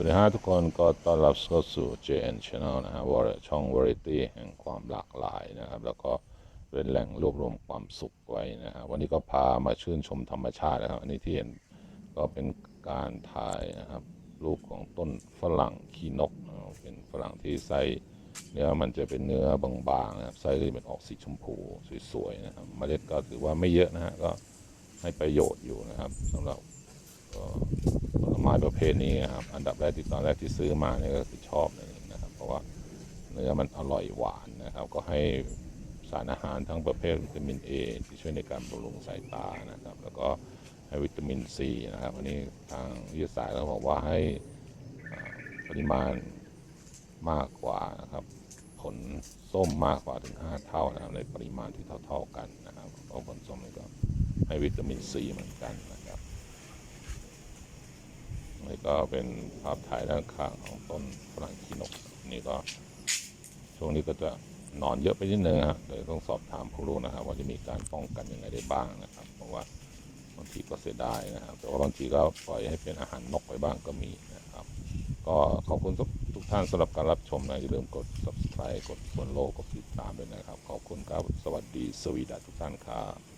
สวัสดีฮะทุกคนก็ต้อนรับเข้าสู่ JN Channel นะฮะวอช่อง Variety แห่งความหลากหลายนะครับ แล้วก็เป็นแหล่งรวบรวมความสุขไว้นะฮะวันนี้ก็พามาชื่นชมธรรมชาตินะครับ อันนี้ที่เห็นก็เป็นการถ่ายนะครับรูปของต้นฝรั่งขี้นกเป็นฝรั่งที่ไส้เนื้อมันจะเป็นเนื้อบางๆนะครับไส้ก็จะเป็นออกสีชมพูสวยๆนะครับเมล็ดก็ถือว่าไม่เยอะนะฮะก็ให้ประโยชน์อยู่นะครับสำหรับ ม้ประเภทนี้นะครับ อันดับแรกที่ตอนแรกที่ซื้อมาเนี่ยก็คือชอบเลยนะครับ เพราะว่าเนื้อมันอร่อยหวานนะครับ ก็ให้สารอาหารทั้งประเภทวิตามิน A ที่ช่วยในการบำรุงสายตานะครับ แล้วก็ให้วิตามินซีนะครับ อันนี้ทางวิทยาศาสตร์เขาบอกว่าให้ปริมาณมากกว่านะครับ ผลส้มมากกว่าถึง 5 เท่านะครับในปริมาณที่เท่า ๆกันนะครับเพราะผลส้มนี่ก็ให้วิตามินซีเหมือนกัน นี่ก็เป็นภาพถ่ายด้านข้างของต้นฝรั่งขี้นก นี่ก็ช่วงนี้ก็จะนอนเยอะไปนิดนึงฮะเดี๋ยวต้องสอบถามผู้รู้นะครับ ว่าจะมีการป้องกันยังไงได้บ้างนะครับ เพราะว่าบางทีก็เสียดายนะครับ แต่ว่าบางทีก็ปล่อยให้เป็นอาหารนกไปบ้างก็มีนะครับ ก็ขอบคุณทุกท่านสำหรับการรับชมนะอย่าลืมกด subscribe กด follow กดติดตามด้วยนะครับ ขอบคุณครับสวัสดีสวีดัสทุกท่านครับ